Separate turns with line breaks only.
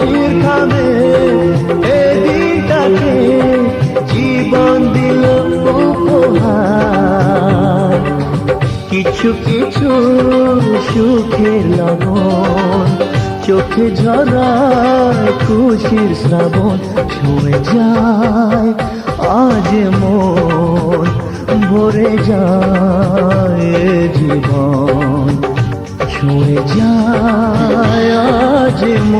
খুশির খাবে এদিনটাকে জীবন দিল উপহার। কিছু কিছু সুখের লগন চোখে খুশির শ্রাবণ ছুঁয়ে যায়, আজ মন ভরে যায় জীবন। ছুঁয়ে যায় আজ মন।